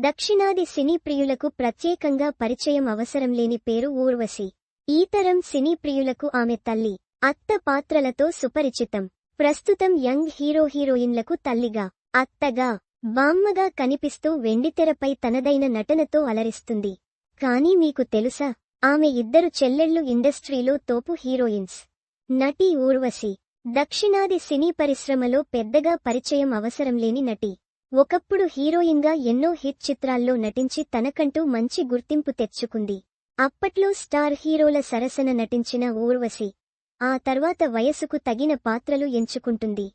దక్షిణాది సినీ ప్రియులకు ప్రత్యేకంగా పరిచయం అవసరం లేని పేరు ఊర్వశి. ఈతరం సినీ ప్రియులకు ఆమె తల్లి అత్త పాత్రలతో సుపరిచితం. ప్రస్తుతం యంగ్ హీరో హీరోయిన్లకు తల్లిగా అత్తగా బామ్మగా కనిపిస్తూ వెండితెరపై తనదైన నటనతో అలరిస్తుంది. కానీ మీకు తెలుసా ఆమె ఇద్దరు చెల్లెళ్ళు ఇండస్ట్రీలో తోపు హీరోయిన్స్. నటి ఊర్వశి దక్షిణాది సినీ పరిశ్రమలో పెద్దగా పరిచయం అవసరం లేని నటి. ఒకప్పుడు హీరోయిన్గా ఎన్నో హిట్ చిత్రాల్లో నటించి తనకంటూ మంచి గుర్తింపు తెచ్చుకుంది. అప్పట్లో స్టార్ హీరోల సరసన నటించిన ఊర్వశి ఆ తర్వాత వయసుకు తగిన పాత్రలు ఎంచుకుంటుంది.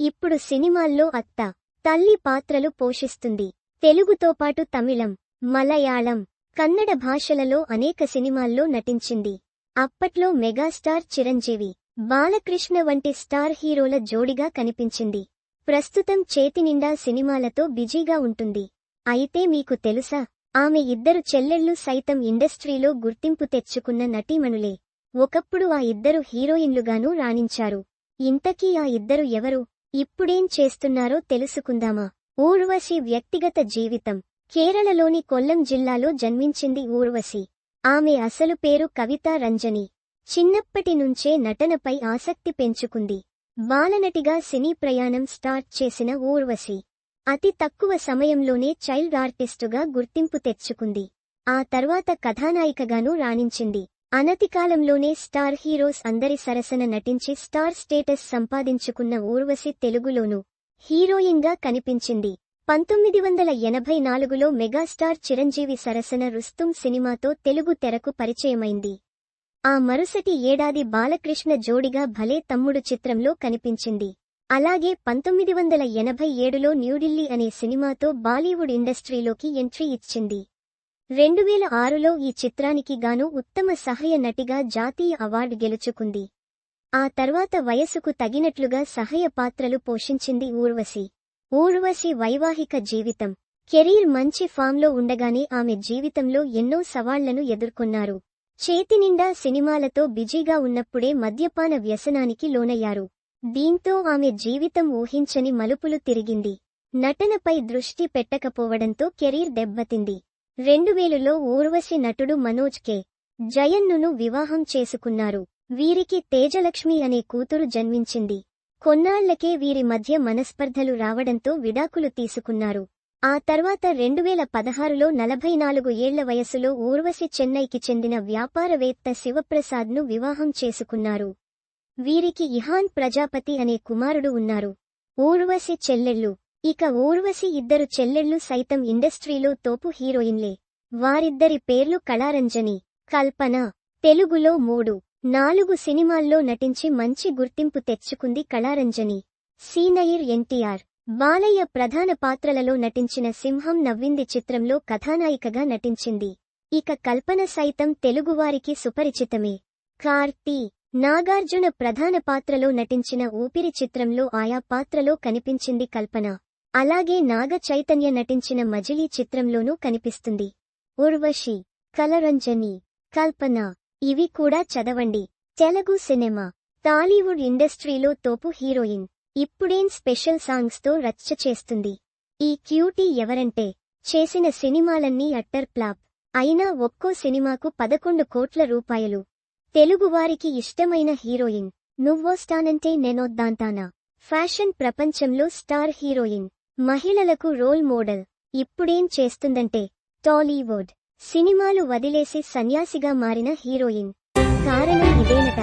ఇప్పుడు సినిమాల్లో అత్త తల్లి పాత్రలు పోషిస్తుంది. తెలుగుతో పాటు తమిళం మలయాళం కన్నడ భాషలలో అనేక సినిమాల్లో నటించింది. అప్పట్లో మెగాస్టార్ చిరంజీవి బాలకృష్ణ వంటి స్టార్ హీరోల జోడిగా కనిపించింది. ప్రస్తుతం చేతినిండా సినిమాలతో బిజీగా ఉంటుంది. అయితే మీకు తెలుసా ఆమె ఇద్దరు చెల్లెళ్ళు సైతం ఇండస్ట్రీలో గుర్తింపు తెచ్చుకున్న నటీమణులే. ఒకప్పుడు ఆ ఇద్దరు హీరోయిన్లుగానూ రాణించారు. ఇంతకీ ఆ ఇద్దరు ఎవరు ఇప్పుడేం చేస్తున్నారో తెలుసుకుందామా. ఊర్వశి వ్యక్తిగత జీవితం. కేరళలోని కొల్లం జిల్లాలో జన్మించింది ఊర్వశి. ఆమె అసలు పేరు కవితా రంజని. చిన్నప్పటి నుంచే నటనపై ఆసక్తి పెంచుకుంది. బాలనటిగా సినీ ప్రయాణం స్టార్ట్ చేసిన ఊర్వశి. అతి తక్కువ సమయంలోనే చైల్డ్ ఆర్టిస్టుగా గుర్తింపు తెచ్చుకుంది. ఆ తర్వాత కథానాయికగానూ రాణించింది. అనతికాలంలోనే స్టార్ హీరోస్ అందరి సరసన నటించి స్టార్ స్టేటస్ సంపాదించుకున్న ఊర్వశి తెలుగులోనూ హీరోయిన్గా కనిపించింది. పంతొమ్మిది వందల ఎనభై నాలుగులో మెగాస్టార్ చిరంజీవి సరసన రుస్తుం సినిమాతో తెలుగు తెరకు పరిచయమైంది. ఆ మరుసటి ఏడాది బాలకృష్ణ జోడిగా భలే తమ్ముడు చిత్రంలో కనిపించింది. అలాగే పంతొమ్మిది వందల ఎనభై ఏడులో న్యూఢిల్లీ అనే సినిమాతో బాలీవుడ్ ఇండస్ట్రీలోకి ఎంట్రీ ఇచ్చింది. రెండువేల ఆరులో ఈ చిత్రానికి గాను ఉత్తమ సహాయ నటిగా జాతీయ అవార్డు గెలుచుకుంది. ఆ తర్వాత వయసుకు తగినట్లుగా సహాయ పాత్రలు పోషించింది ఊర్వశి. ఊర్వశి వైవాహిక జీవితం. కెరీర్ మంచి ఫామ్లో ఉండగానే ఆమె జీవితంలో ఎన్నో సవాళ్ళను ఎదుర్కొన్నారు. చేతినిండా సినిమాలతో బిజీగా ఉన్నప్పుడే మద్యపాన వ్యసనానికి లోనయ్యారు. దీంతో ఆమె జీవితం ఊహించని మలుపులు తిరిగింది. నటనపై దృష్టి పెట్టకపోవడంతో కెరీర్ దెబ్బతింది. రెండువేలులో ఊర్వశి నటుడు మనోజ్ కే. జయన్నును వివాహం చేసుకున్నారు. వీరికి తేజలక్ష్మి అనే కూతురు జన్మించింది. కొన్నాళ్ళకే వీరి మధ్య మనస్పర్ధలు రావడంతో విడాకులు తీసుకున్నారు. ఆ తర్వాత రెండువేల పదహారులో నలభై నాలుగు ఏళ్ళ వయసులో ఊర్వశి చెన్నైకి చెందిన వ్యాపారవేత్త శివప్రసాద్ను వివాహం చేసుకున్నారు. వీరికి ఇహాన్ ప్రజాపతి అనే కుమారుడు ఉన్నారు. ఊర్వశి చెల్లెళ్ళు. ఇక ఊర్వశి ఇద్దరు చెల్లెళ్ళు సైతం ఇండస్ట్రీలో తోపు హీరోయిన్లే. వారిద్దరి పేర్లు కళారంజని కల్పన తెలుగులో మూడు నాలుగు సినిమాల్లో నటించి మంచి గుర్తింపు తెచ్చుకుంది కళారంజని. సీనయిర్ ఎన్టీఆర్. బాలయ్య ప్రధాన పాత్రలలో నటించిన సింహం నవ్వింది చిత్రంలో కథానాయికగా నటించింది. ఇక కల్పన సైతం తెలుగువారికి సుపరిచితమే. కార్తీ నాగార్జున ప్రధాన పాత్రలో నటించిన ఊపిరి చిత్రంలో ఆయా పాత్రలో కనిపించింది కల్పన. అలాగే నాగ చైతన్య నటించిన మజిలీ చిత్రంలోనూ కనిపిస్తుంది. ఉర్వశి కలరంజని కల్పన ఇవి కూడా చదవండి. తెలుగు సినిమా. టాలీవుడ్ ఇండస్ట్రీలో తోపు హీరోయిన్. ఇప్పుడేం స్పెషల్ సాంగ్స్తో రచ్చ చేస్తుంది? ఈ క్యూటీ ఎవరంటే చేసిన సినిమాలన్నీ అట్టర్ ప్లాప్ అయినా ఒక్కో సినిమాకు పదకొండు కోట్ల రూపాయలు. తెలుగువారికి ఇష్టమైన హీరోయిన్. నువ్వొస్తానంటే నేనొద్దాంతానా ఫ్యాషన్ ప్రపంచంలో స్టార్ హీరోయిన్. మహిళలకు రోల్ మోడల్. ఇప్పుడేం చేస్తుందంటే టాలీవుడ్. సినిమాలు వదిలేసి సన్యాసిగా మారిన హీరోయిన్. కారణం ఇదేనట.